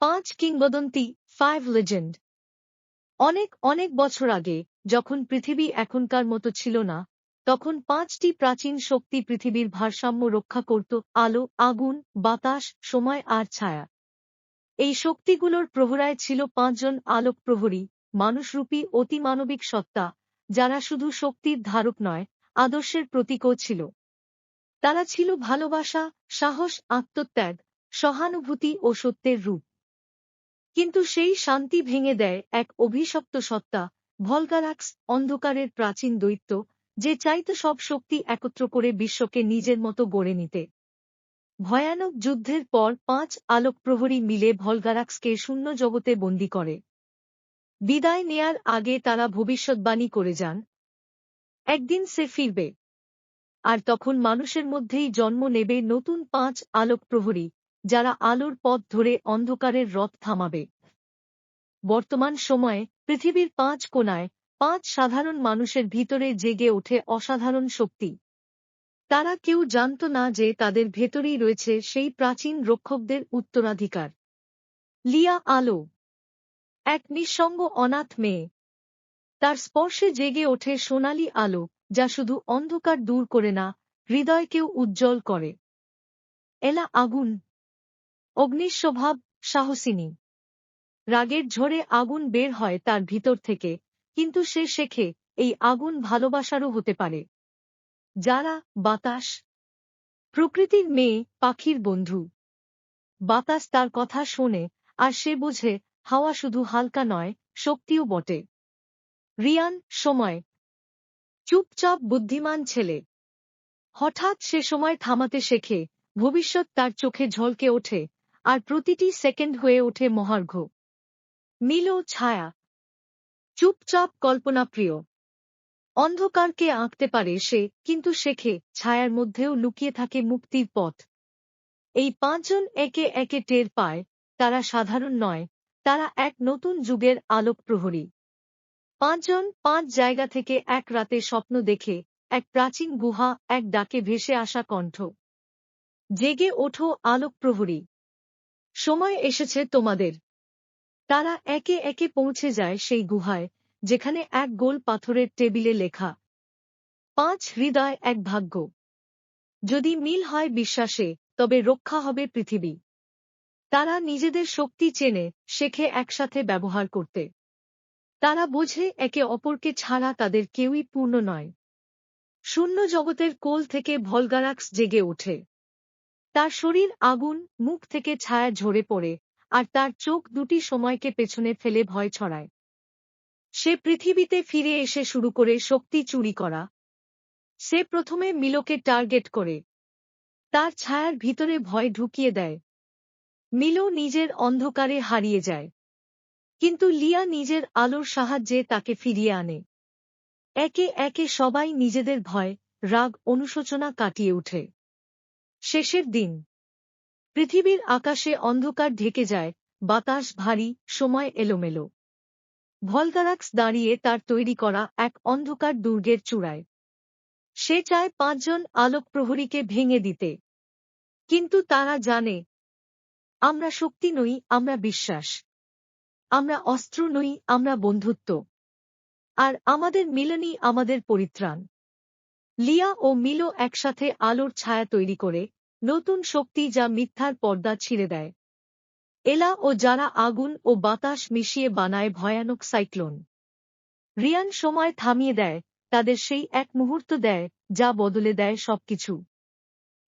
পাঁচ কিংবদন্তি, five legend. অনেক অনেক বছর আগে, যখন পৃথিবী এখনকার মতো ছিল না, তখন পাঁচটি প্রাচীন শক্তি পৃথিবীর ভারসাম্য রক্ষা করত, আলো, আগুন, বাতাস, সময় আর ছায়া। এই শক্তিগুলোর প্রহরায় ছিল পাঁচজন আলোক প্রহরী, মানুষরূপী অতিমানবিক সত্তা, যারা শুধু শক্তির ধারক নয়, আদর্শের প্রতীকও ছিল। তারা ছিল ভালোবাসা, সাহস, আত্মত্যাগ, সহানুভূতি ও সত্যের রূপ। কিন্তু সেই শান্তি ভেঙে দেয় এক অভিশপ্ত সত্তা, ভলগারাক্স অন্ধকারের প্রাচীন দৈত্য, যে চাইত সব শক্তি একত্র করে বিশ্বকে নিজের মতো গড়ে নিতে। ভয়ানক যুদ্ধের পর পাঁচ আলোক প্রহরী মিলে ভলগারাক্সকে শূন্য জগতে বন্দি করে। বিদায় নেয়ার আগে তারা ভবিষ্যৎবাণী করে যান। একদিন সে ফিরবে। আর তখন মানুষের মধ্যেই জন্ম নেবে নতুন পাঁচ আলোক প্রহরী যারা আলোর পথ ধরে অন্ধকারের রথ থামাবে। বর্তমান সময়ে পৃথিবীর পাঁচ কোনায় পাঁচ সাধারণ মানুষের ভিতরে জেগে ওঠে অসাধারণ শক্তি। তারা কেউ জানত না যে তাদের ভেতরেই রয়েছে সেই প্রাচীন রক্ষকদের উত্তরাধিকার। লিয়া আলো, এক নিঃসঙ্গ অনাথ মেয়ে। তার স্পর্শে জেগে ওঠে সোনালি আলো, যা শুধু অন্ধকার দূর করে না, হৃদয়কেও উজ্জ্বল করে। এলা আগুন অগ্নিস্বভাব সাহসিনী। রাগের ঝড়ে আগুন বের হয় তার ভিতর থেকে, কিন্তু সে শেখে এই আগুন ভালোবাসারও হতে পারে। যারা বাতাস। প্রকৃতির মেয়ে, পাখির বন্ধু। বাতাস তার কথা শোনে আর সে বোঝে, হাওয়া শুধু হালকা নয়, শক্তিও বটে। রিয়ান, সময়। চুপচাপ বুদ্ধিমান ছেলে। হঠাৎ সে সময় থামাতে শেখে, ভবিষ্যৎ তার চোখে ঝলকে ওঠে আর প্রতিটি সেকেন্ড হয়ে ওঠে মহার্ঘ। মিলো, ছায়া। চুপচাপ কল্পনাপ্রিয় অন্ধকারকে আঁকতে পারে সে, কিন্তু শেখে, ছায়ার মধ্যেও লুকিয়ে থাকে মুক্তির পথ। এই পাঁচজন একে একে টের পায়, তারা সাধারণ নয়, তারা এক নতুন যুগের আলোক প্রহরী। পাঁচজন পাঁচ জায়গা থেকে এক রাতে স্বপ্ন দেখে, এক প্রাচীন গুহা এক ডাকে ভেসে আসা কণ্ঠ। জেগে ওঠো আলোক প্রহরী। সময় এসেছে তোমাদের। তারা একে একে পৌঁছে যায় সেই গুহায়, যেখানে এক গোল পাথরের টেবিলে লেখা, পাঁচ হৃদয়, এক ভাগ্য। যদি মিল হয় বিশ্বাসে, তবে রক্ষা হবে পৃথিবী। তারা নিজেদের শক্তি চেনে, শেখে একসাথে ব্যবহার করতে। তারা বোঝে একে অপরকে ছাড়া তাদের কেউই পূর্ণ নয়। শূন্য জগতের কোল থেকে ভলগারাক্স জেগে ওঠে। তার শরীর আগুন, মুখ থেকে ছায়া ঝরে পড়ে, আর তার চোখ দুটি সময়কে পেছনে ফেলে ভয় ছড়ায়। সে পৃথিবীতে ফিরে এসে শুরু করে শক্তি চুরি করা। সে প্রথমে মিলোকে টার্গেট করে। তার ছায়ার ভিতরে ভয় ঢুকিয়ে দেয়। মিলো নিজের অন্ধকারে হারিয়ে যায়। কিন্তু লিয়া নিজের আলোর সাহায্যে তাকে ফিরিয়ে আনে। একে একে সবাই নিজেদের ভয়, রাগ, অনুশোচনা কাটিয়ে উঠে শেষের দিন। পৃথিবীর আকাশে অন্ধকার ঢেকে যায়, বাতাস ভারী, সময় এলোমেলো। ভলগারাক্স দাঁড়িয়ে তার তৈরি করা এক অন্ধকার দুর্গের চূড়ায়। সে চায় পাঁচজন আলোক প্রহরীকে ভেঙে দিতে। কিন্তু তারা জানে, আমরা শক্তি নই, আমরা বিশ্বাস। আমরা অস্ত্র নই, আমরা বন্ধুত্ব। আর আমাদের মিলনই আমাদের পরিত্রাণ। লিয়া ও মিলো একসাথে আলোর ছায়া তৈরি করে নতুন শক্তি যা মিথ্যার পর্দা ছিঁড়ে দেয়। এলা ও যারা আগুন ও বাতাস মিশিয়ে বানায় ভয়ানক সাইক্লোন। রিয়ান সময় থামিয়ে দেয়, তাদের সেই এক মুহূর্ত দেয়, যা বদলে দেয় সবকিছু।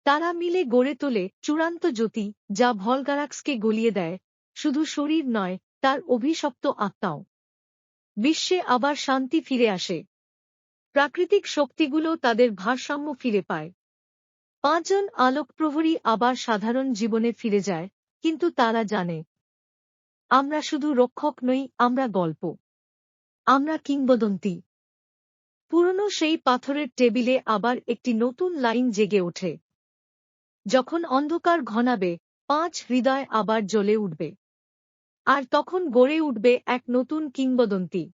তারা মিলে গড়ে তোলে চূড়ান্ত জ্যোতি, যা ভলগারাক্সকে গলিয়ে দেয়, শুধু শরীর নয়, তার অভিশপ্ত আত্মাও। বিশ্বে আবার শান্তি ফিরে আসে। প্রাকৃতিক শক্তিগুলো তাদের ভারসাম্য ফিরে পায়। পাঁচজন আলোকপ্রহরী আবার সাধারণ জীবনে ফিরে যায়, কিন্তু তারা জানে, আমরা শুধু রক্ষক নই, আমরা গল্প, আমরা কিংবদন্তি। পুরনো সেই পাথরের টেবিলে আবার একটি নতুন লাইন জেগে ওঠে। যখন অন্ধকার ঘনাবে, পাঁচ হৃদয় আবার জ্বলে উঠবে। আর তখন গড়ে উঠবে এক নতুন কিংবদন্তি।